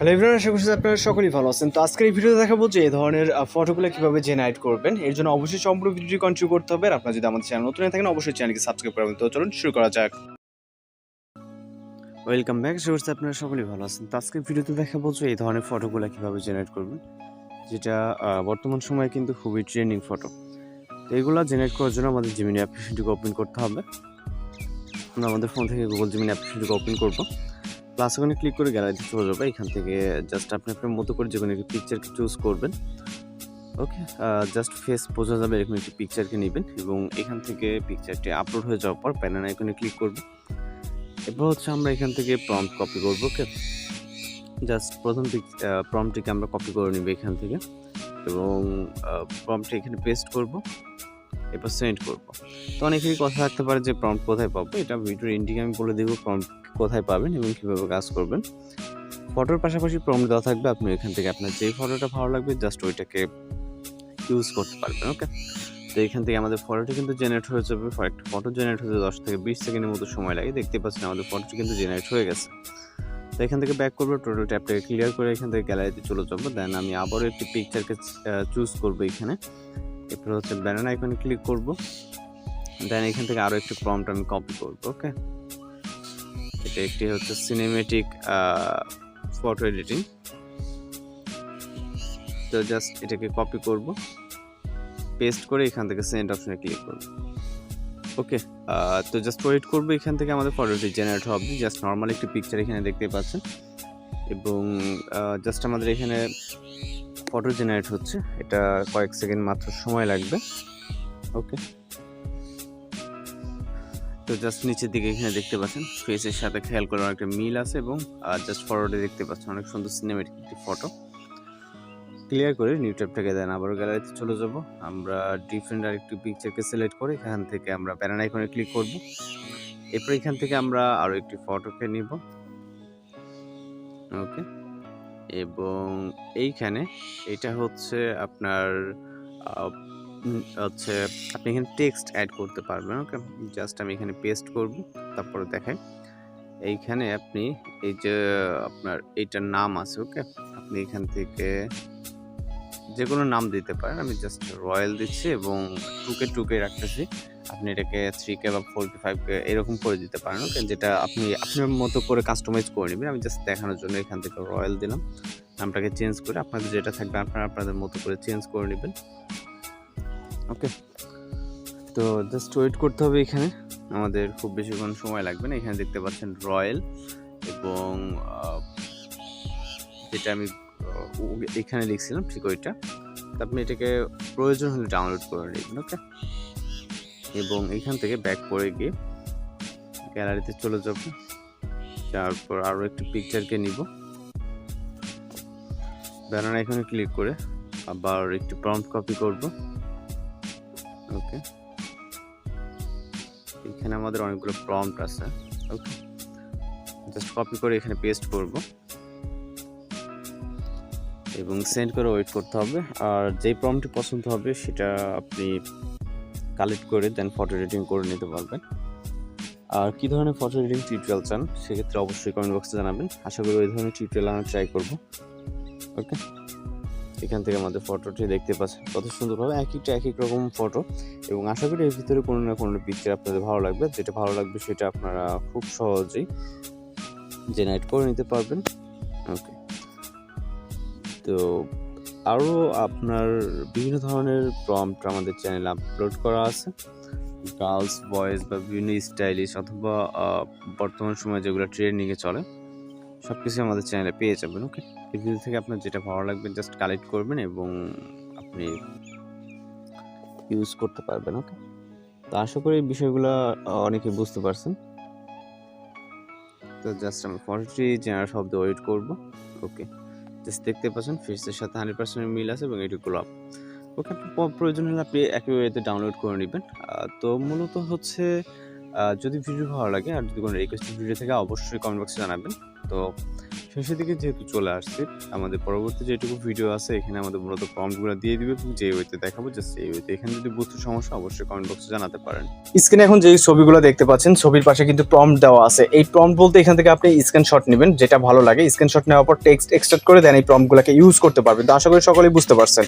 Hello everyone আশা করছি আপনারা সকলেই ভালো আছেন। তো আজকের এই ভিডিওতে দেখাবো যে এই ধরনের ফটোগুলো কীভাবে জেনারেট করবেন। এর জন্য অবশ্যই সম্পূর্ণ ভিডিওটি কন্টিনিউ করতে হবে। আর আপনারা যদি আমাদের চ্যানেল নতুন থাকেন, অবশ্যই চ্যানেলকে সাবস্ক্রাইব করবেন। তো চলুন শুরু করা যাক। ওয়েলকাম ব্যাক আশা করছি আপনারা সকলেই ভালো আছেন। তো আজকের ভিডিওতে দেখাবো যে এই ধরনের ফটোগুলো কীভাবে জেনারেট করবেন। যেটা বর্তমান সময়ে কিন্তু খুবই ট্রেন্ডিং ফটো তো এগুলো জেনারেট করার জন্য আমাদের জিমিনি অ্যাপ্লিকেশনটিকে ওপেন করতে হবে। আমরা আমাদের ফোন থেকে গুগল জিমিনি অ্যাপ্লিকেশনটিকে ওপেন করব। প্লাস ওখানে ক্লিক করে গ্যালারিতে চলে যাবে, এখান থেকে জাস্ট আপনি আপনার মতো করে যে কোনো একটি পিকচারকে চুজ করবেন। ওকে জাস্ট ফেস বোঝা যাবে এরকম একটি পিকচারকে নেবেন এবং এখান থেকে পিকচারটি আপলোড হয়ে যাওয়ার পর প্যানেল আইকনে ক্লিক করবেন। এরপর হচ্ছে আমরা এখান থেকে প্রম্পট কপি করব ওকে জাস্ট প্রথম প্রম্পটিকে আমরা কপি করে নিব এখান থেকে এবং প্রম্পটি এখানে পেস্ট করব। এরপর সেন্ড করব। তো অনেকেরই কথা থাকতে পারে যে প্রম্পট কোথায় পাবো? এটা ভিডিওর এন্ডিংয়ে আমি বলে দেবো প্রম্পট কোথায় পাবেন এবং কীভাবে কাজ করবেন। ফটোর পাশাপাশি প্রম্পট দেওয়া থাকবে, আপনি এখান থেকে আপনার যেই ফটোটা ভালো লাগবে জাস্ট ওইটাকে ইউজ করতে পারবেন ওকে তো এখান থেকে আমাদের ফটোটি কিন্তু জেনারেট হয়ে যাবে। একটা ফটো জেনারেট হতে দশ থেকে বিশ সেকেন্ডের মতো সময় লাগে। দেখতে পাচ্ছেন আমাদের ফটোটি কিন্তু জেনারেট হয়ে গেছে। তো এখান থেকে ব্যাক করব টোটাল ট্যাপটাকে ক্লিয়ার করে এখান থেকে গ্যালারিতে চলে যাব। দেন আমি আবারও একটি পিকচারকে চুজ করব এখানে। এরপর হচ্ছে ব্যানার আইকনে ক্লিক করব। দেন এখান থেকে আরও একটি প্রম্পট আমি কপি করব ওকে এটা একটি হচ্ছে সিনেমেটিক ফটো এডিটিং তো জাস্ট এটাকে কপি করব। পেস্ট করে এখান থেকে সেন্ড অপশনে ক্লিক করব। ওকে তো জাস্ট ওয়েট করব এখান থেকে আমাদের ফটোটি জেনারেট হবে। জাস্ট নর্মাল একটি পিকচার এখানে দেখতে পাচ্ছেন। এবং জাস্ট আমাদের এখানে ফটো জেনারেট হচ্ছে। এটা কয়েক সেকেন্ড মাত্র সময় লাগবে। ওকে তো জাস্ট নিচের দিকে এখানে দেখতে পাচ্ছেন ফেসের সাথে খেয়াল করে অনেকটা মিল আছে এবং জাস্ট ফটোতে দেখতে পাচ্ছেন। অনেক সুন্দর সিনেমেটিক একটি ফটো ক্লিয়ার করে নিউ দেন আবার গ্যালারিতে চলে যাব। আমরা ডিফারেন্ট আরেকটি পিকচারকে সিলেক্ট করে এখান থেকে আমরা প্যারান আইকনে ক্লিক করব। এরপর এখান থেকে আমরা আরও একটি ফটোকে নিব। ওকে এবং এইখানে এটা হচ্ছে আপনার হচ্ছে আপনি এখানে টেক্সট অ্যাড করতে পারবেন ওকে জাস্ট আমি এখানে পেস্ট করব, তারপরে দেখাই। এইখানে আপনি এই যে আপনার এইটার নাম আছে ওকে আপনি এখান থেকে যে কোনো নাম দিতে পারেন, আমি জাস্ট রয়্যাল দিচ্ছি এবং টুকে টুকে রাখতেছি। আপনি এটাকে থ্রি কে বা ফোর কে ফাইভ কে এরকম করে দিতে পারেন যেটা আপনি, আপনার মতো করে কাস্টমাইজ করে নেবেন। আমি জাস্ট দেখানোর জন্য এখান থেকে রয়্যাল দিলাম। নামটাকে চেঞ্জ করে আপনাদের যেটা থাকবে, আপনারা আপনাদের মতো করে চেঞ্জ করে নেবেন। ওকে তো জাস্ট ওয়েট করতে হবে এখানে। আমাদের খুব বেশিক্ষণ সময় লাগবে না। এখানে দেখতে পাচ্ছেন রয়্যাল এবং যেটা আমি এখানে লিখছিলাম, ঠিক ওইটা। আপনি এটাকে প্রয়োজন হলে ডাউনলোড করে নেবেন ওকে এবং এখান থেকে ব্যাক করে গিয়ে গ্যালারিতে চলে যাব। তারপর আরও একটি পিকচারকে নিব। ব্যানার এখানে ক্লিক করে আবার একটু প্রম্পট কপি করব। ওকে এখানে আমাদের অনেকগুলো প্রম্পট আছে। ওকে জাস্ট কপি করে এখানে পেস্ট করব। এবং সেন্ড করে ওয়েট করতে হবে। আর যেই প্রম্পটটি পছন্দ হবে সেটা আপনি কালেক্ট করে দেন ফটো এডিটিং করে নিতে পারবেন। আর কী ধরনের ফটো এডিটিং টিউটোরিয়াল চান, সেক্ষেত্রে অবশ্যই কমেন্ট বক্সে জানাবেন। আশা করি ওই ধরনের টিউটোরিয়াল আমি ট্রাই করব। ওকে এখান থেকে আমাদের ফটোটি দেখতে পাচ্ছেন। কত সুন্দরভাবে এক একটা এক এক রকম ফটো এবং আশা করি এর ভিতরে কোনো না কোনো পিকচার আপনাদের ভালো লাগবে। যেটা ভালো লাগবে সেটা আপনারা খুব সহজেই জেনারেট করে নিতে পারবেন। ওকে তো আরও আপনার বিভিন্ন ধরনের প্রম্পট আমাদের চ্যানেলে আপলোড করা আছে। গার্লস বয়েজ বা বিভিন্ন স্টাইলিশ অথবা বর্তমান সময়ে যেগুলো ট্রেন্ডিংয়ে চলে সব কিছু আমাদের চ্যানেলে পেয়ে যাবেন ওকে এই ভিডিও থেকে আপনার যেটা ভালো লাগবে জাস্ট কালেক্ট করবেন এবং আপনি ইউজ করতে পারবেন ওকে তো আশা করি বিষয়গুলো অনেকে বুঝতে পারছেন। তো জাস্ট আমি ফটোটি জেনারেল শব্দ ওয়েট করব ওকে জাস্ট দেখতে পাচ্ছেন ফেসের সাথে হান্ড্রেড পার্সেন্ট মিল আছে এবং এটি গোলাপ। ওকে প্রয়োজন হলে আপনি একই ওয়েতে ডাউনলোড করে নেবেন। তো মূলত হচ্ছে যদি ভিডিও ভালো লাগে আর যদি কোনো রিকোয়েস্টেড ভিডিও থাকে, অবশ্যই কমেন্ট বক্সে জানাবেন। তো শেষের দিকে যেহেতু চলে আসছে, আমাদের পরবর্তী যেটুকু ভিডিও আছে, এখানে আমাদের মূলত প্রম্পটগুলো দিয়ে দিবে, এবং যে ওয়েতে দেখাবো জাস্ট এই ওয়েতে এখানে যদি বুঝতে সমস্যা অবশ্যই কমেন্ট বক্সে জানাতে পারেন। স্ক্রিনে এখন যে ছবিগুলো দেখতে পাচ্ছেন, ছবির পাশে কিন্তু প্রম্পট দেওয়া আছে। এই প্রম্পট বলতে এখান থেকে আপনি স্ক্রিনশট নেবেন, যেটা ভালো লাগে। স্ক্রিনশট নেওয়ার পর টেক্সট এক্সট্রাক্ট করে দেন, এই প্রম্পটগুলোকে ইউজ করতে পারবেন। তো আশা করি সকলেই বুঝতে পারছেন।